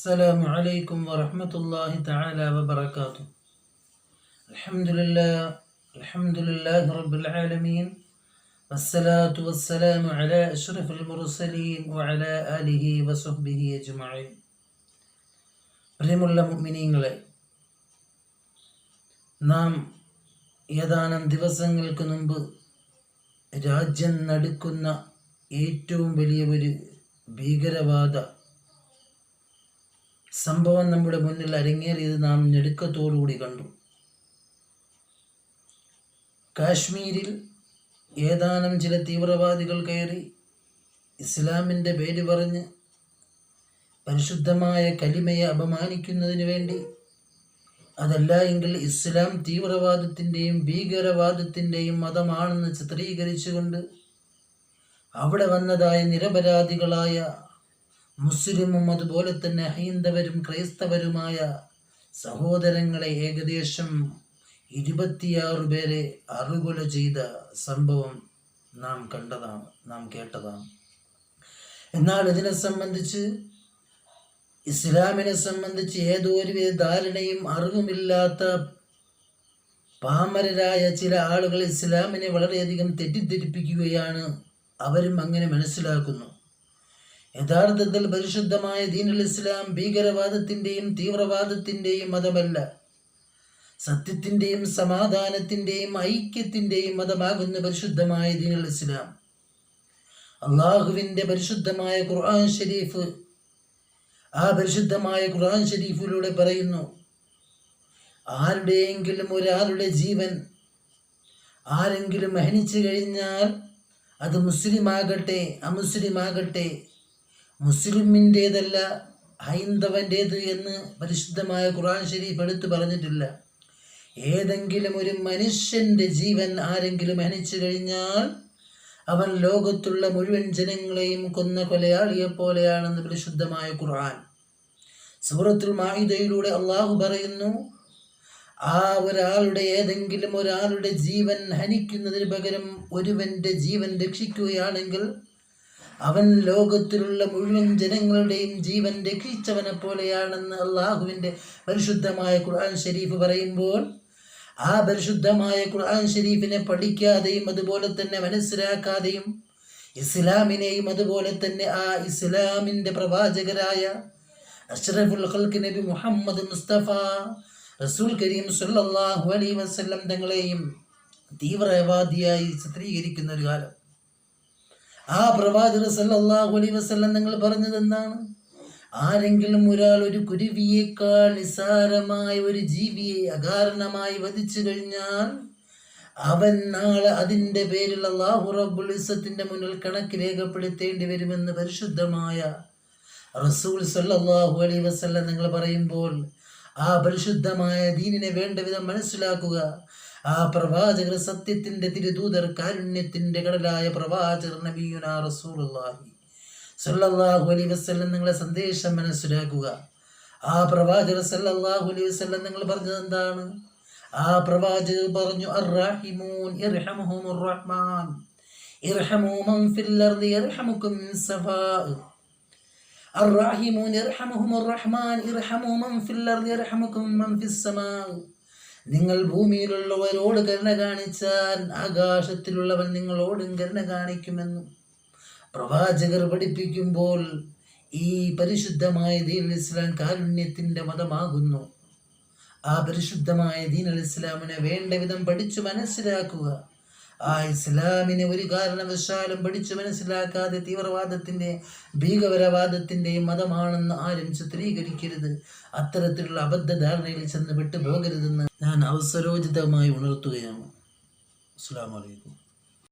السلام عليكم ورحمة الله تعالى وبركاته الحمد لله الحمد لله رب العالمين والصلاة والسلام على أشرف المرسلين وعلى آله وصحبه أجمعين പ്രിയമുള്ള മുഅ്മിനീങ്ങളെ നാം ഏതാനും ദിവസങ്ങൾക്ക് മുമ്പ് രാജ്യം നടുക്കുന്ന ഏറ്റവും വലിയ ഒരു ഭീകരവാദ സംഭവം നമ്മുടെ മുന്നിൽ അരങ്ങേറിയത് നാം ഞെടുക്കത്തോടുകൂടി കണ്ടു. കാശ്മീരിൽ ഏതാനും ചില തീവ്രവാദികൾ കയറി ഇസ്ലാമിന്റെ പേര് പറഞ്ഞ് പരിശുദ്ധമായ കലിമയെ അപമാനിക്കുന്നതിന് വേണ്ടി അതല്ല എങ്കിൽ ഇസ്ലാം തീവ്രവാദത്തിന്റെയും ഭീകരവാദത്തിന്റെയും മതമാണെന്ന് ചിത്രീകരിച്ചുകൊണ്ട് അവിടെ വന്നതായ നിരപരാധികളായ മുസ്ലിമും അതുപോലെ തന്നെ ഹൈന്ദവരും ക്രൈസ്തവരുമായ സഹോദരങ്ങളെ ഏകദേശം ഇരുപത്തിയാറ് പേരെ അറുകൊല ചെയ്ത സംഭവം നാം കണ്ടതാണ് നാം കേട്ടതാണ്. എന്നാൽ ഇതിനെ സംബന്ധിച്ച് ഇസ്ലാമിനെ സംബന്ധിച്ച് ഏതോ ഒരു ധാരണയും അറിവുമില്ലാത്ത പാമരരായ ചില ആളുകൾ ഇസ്ലാമിനെ വളരെയധികം തെറ്റിദ്ധരിപ്പിക്കുകയാണ് അവരും അങ്ങനെ മനസ്സിലാക്കുന്നു. യഥാർത്ഥത്തിൽ പരിശുദ്ധമായ ദീനുൽ ഇസ്ലാം ഭീകരവാദത്തിന്റെയും തീവ്രവാദത്തിന്റെയും മതമല്ല. സത്യത്തിന്റെയും സമാധാനത്തിന്റെയും ഐക്യത്തിന്റെയും മതമാകുന്ന പരിശുദ്ധമായ ദീനുൽ ഇസ്ലാം. അള്ളാഹുവിന്റെ പരിശുദ്ധമായ ഖുർആൻ ഷരീഫ് ആ പരിശുദ്ധമായ ഖുർആൻ ഷരീഫിലൂടെ പറയുന്നു ആരുടെയെങ്കിലും ഒരാളുടെ ജീവൻ ആരെങ്കിലും ഹനിച്ചു കഴിഞ്ഞാൽ അത് മുസ്ലിമാകട്ടെ അമുസ്ലിമാകട്ടെ മുസ്ലിമിന്റേതല്ല ഹൈന്ദവന്റേത് എന്ന് പരിശുദ്ധമായ ഖുറാൻ ഷരീഫ് എടുത്തു പറഞ്ഞിട്ടില്ല. ഏതെങ്കിലും ഒരു മനുഷ്യന്റെ ജീവൻ ആരെങ്കിലും ഹനിച്ചു കഴിഞ്ഞാൽ അവൻ ലോകത്തുള്ള മുഴുവൻ ജനങ്ങളെയും കൊന്ന കൊലയാളിയെ പോലെയാണെന്ന് പരിശുദ്ധമായ ഖുർആൻ. സൂറത്തുൽ മാഹിദയിലൂടെ അള്ളാഹു പറയുന്നു ആ ഒരാളുടെ ഏതെങ്കിലും ഒരാളുടെ ജീവൻ ഹനിക്കുന്നതിന് പകരം ഒരുവന്റെ ജീവൻ രക്ഷിക്കുകയാണെങ്കിൽ അവൻ ലോകത്തിലുള്ള മുഴുവൻ ജനങ്ങളുടെയും ജീവൻ രക്ഷിച്ചവനെ പോലെയാണെന്ന് അള്ളാഹുവിന്റെ പരിശുദ്ധമായ ഖുർആൻ ഷരീഫ് പറയുമ്പോൾ ആ പരിശുദ്ധമായ ഖുർആൻ ഷരീഫിനെ പഠിക്കാതെയും അതുപോലെ തന്നെ മനസ്സിലാക്കാതെയും ഇസ്ലാമിനെയും അതുപോലെ തന്നെ ആ ഇസ്ലാമിന്റെ പ്രവാചകരായ അഷ്റഫുൽ ഖൽക്ക് നബി മുഹമ്മദ് മുസ്തഫ റസൂൽ കരീം സല്ലല്ലാഹു അലൈ വസല്ലം തങ്ങളെയും തീവ്രവാദിയായി ചിത്രീകരിക്കുന്ന ഒരു കാലം. ആ പ്രവാചക സല്ലല്ലാഹു അലൈഹി വസല്ലം നിങ്ങൾ പറഞ്ഞത് എന്താണ്? ആരെങ്കിലും ഒരാൾ ഒരു കുരുവിയേക്കാൾ നിസാരമായ ഒരു ജീവിയെ അകാരണമായി വധിച്ചു കഴിഞ്ഞാൽ അവൻ നാളെ അതിന്റെ പേരിൽ അള്ളാഹു റബ്ബുൽ ഇസ്സത്തിന്റെ മുന്നിൽ കണക്ക് രേഖപ്പെടുത്തേണ്ടി വരുമെന്ന് പരിശുദ്ധമായ റസൂൽ സല്ലല്ലാഹു അലൈഹി വസല്ലം നിങ്ങൾ പറയുമ്പോൾ ആ പരിശുദ്ധമായ ദീനിനെ വേണ്ട വിധം മനസ്സിലാക്കുക. ആ പ്രവാചകർ സത്യത്തിന്റെ തിരുദൂതർ കാരുണ്യത്തിന്റെ കടലായ പ്രവാചകർ നബിയുന റസൂലുള്ളാഹി സല്ലല്ലാഹു അലൈഹി വസല്ലം നിങ്ങളെ സന്ദേശം മനസ്സിലാക്കുക ആ പ്രവാചകർ സല്ലല്ലാഹു അലൈഹി വസല്ലം നിങ്ങൾ പറഞ്ഞത് എന്താണ് ആ പ്രവാചകർ പറഞ്ഞു അർറഹിമൂൻ ഇർഹമുഹുമുർ റഹ്മാൻ ഇർഹമു മൻ ഫിൽ അർദി യർഹമുക്കും മിൻ സഫാ الراحمون يرحمهم الرحمن ارحموا من في الارض يرحمكم من في السماء നിങ്ങൾ ഭൂമിയിലുള്ളവരോട് കരുണ കാണിച്ചാൽ ആകാശത്തിലുള്ളവൻ നിങ്ങളോടും കരുണ കാണിക്കുമെന്നും പ്രവാചകർ പഠിപ്പിക്കുമ്പോൾ ഈ പരിശുദ്ധമായ ദീൻ ഇസ്ലാം കാരുണ്യത്തിന്റെ മതമാകുന്നു. ആ പരിശുദ്ധമായ ദീൻ അൽ ഇസ്ലാമിനെ വേണ്ട വിധം പഠിച്ചു മനസ്സിലാക്കുക. ആ ഇസ്ലാമിനെ ഒരു കാരണവശാലും പഠിച്ചു മനസ്സിലാക്കാതെ തീവ്രവാദത്തിന്റെ ഭീകരവാദത്തിന്റെയും മതമാണെന്ന് ആരും ചിത്രീകരിക്കരുത്. അത്തരത്തിലുള്ള അബദ്ധധാരണയിൽ ചെന്ന് വിട്ടുപോകരുതെന്ന് ഞാൻ അവസരോചിതമായി ഉണർത്തുകയാണ്. അസ്സാം വലൈക്കും